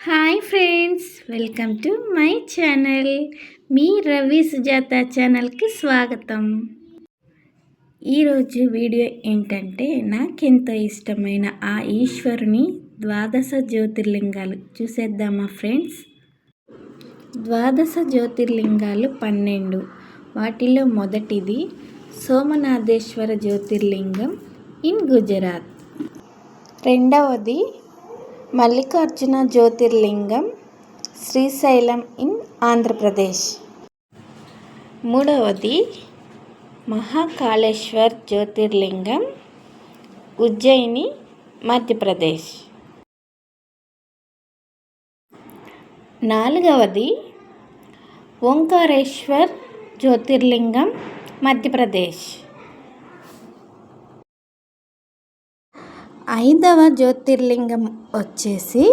Hi friends welcome to my channel. మీ రవి సుజాత ఛానల్కి స్వాగతం. ఈరోజు వీడియో ఏంటంటే నాకెంతో ఇష్టమైన ఆ ఈశ్వరుని ద్వాదశ జ్యోతిర్లింగాలు చూసేద్దామా ఫ్రెండ్స్? ద్వాదశ జ్యోతిర్లింగాలు పన్నెండు. వాటిలో మొదటిది సోమనాథేశ్వర జ్యోతిర్లింగం ఇన్ గుజరాత్. రెండవది మల్లికార్జున జ్యోతిర్లింగం శ్రీశైలం ఇన్ ఆంధ్రప్రదేశ్. మూడవది మహాకాళేశ్వర్ జ్యోతిర్లింగం ఉజ్జయిని మధ్యప్రదేశ్. నాలుగవది ఓంకారేశ్వర్ జ్యోతిర్లింగం మధ్యప్రదేశ్. ఐదవ జ్యోతిర్లింగం వచ్చేసి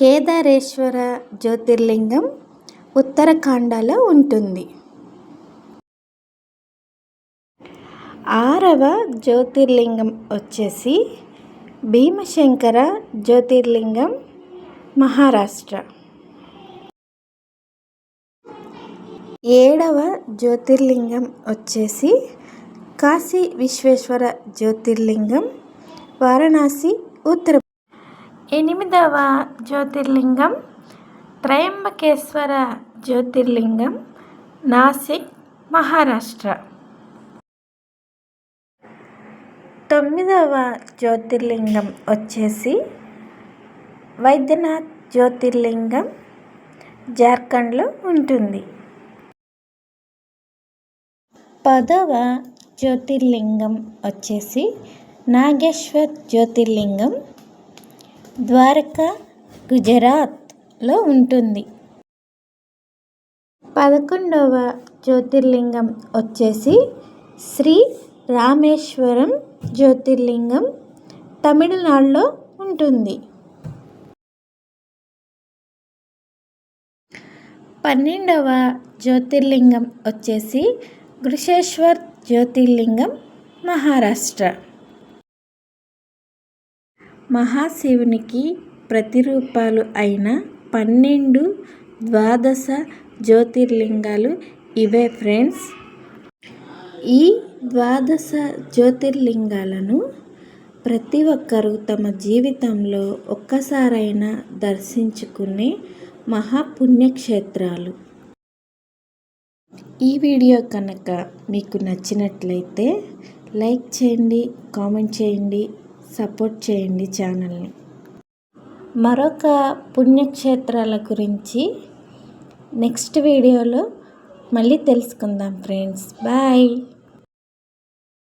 కేదారేశ్వర జ్యోతిర్లింగం ఉత్తరాఖండలో ఉంటుంది. ఆరవ జ్యోతిర్లింగం వచ్చేసి భీమశంకర జ్యోతిర్లింగం మహారాష్ట్ర. ఏడవ జ్యోతిర్లింగం వచ్చేసి కాశీ విశ్వేశ్వర జ్యోతిర్లింగం వారణాసి ఉత్తర ఎనిమిదవ జ్యోతిర్లింగం త్రయంబకేశ్వర జ్యోతిర్లింగం నాసిక్ మహారాష్ట్ర. తొమ్మిదవ జ్యోతిర్లింగం వచ్చేసి వైద్యనాథ్ జ్యోతిర్లింగం జార్ఖండ్లో ఉంటుంది. పదవ జ్యోతిర్లింగం వచ్చేసి నాగేశ్వర్ జ్యోతిర్లింగం ద్వారకా గుజరాత్లో ఉంటుంది. పదకొండవ జ్యోతిర్లింగం వచ్చేసి శ్రీ రామేశ్వరం జ్యోతిర్లింగం తమిళనాడులో ఉంటుంది. పన్నెండవ జ్యోతిర్లింగం వచ్చేసి గృషేశ్వర్ జ్యోతిర్లింగం మహారాష్ట్ర. మహాశివునికి ప్రతిరూపాలు అయిన పన్నెండు ద్వాదశ జ్యోతిర్లింగాలు ఇవే ఫ్రెండ్స్. ఈ ద్వాదశ జ్యోతిర్లింగాలను ప్రతి ఒక్కరూ తమ జీవితంలో ఒక్కసారైనా దర్శించుకునే మహాపుణ్యక్షేత్రాలు. ఈ వీడియో కనుక మీకు నచ్చినట్లయితే లైక్ చేయండి కామెంట్ చేయండి సపోర్ట్ చేయండి ఛానల్ని. మరొక పుణ్యక్షేత్రాల గురించి నెక్స్ట్ వీడియోలో మళ్ళీ తెలుసుకుందాం ఫ్రెండ్స్. బాయ్.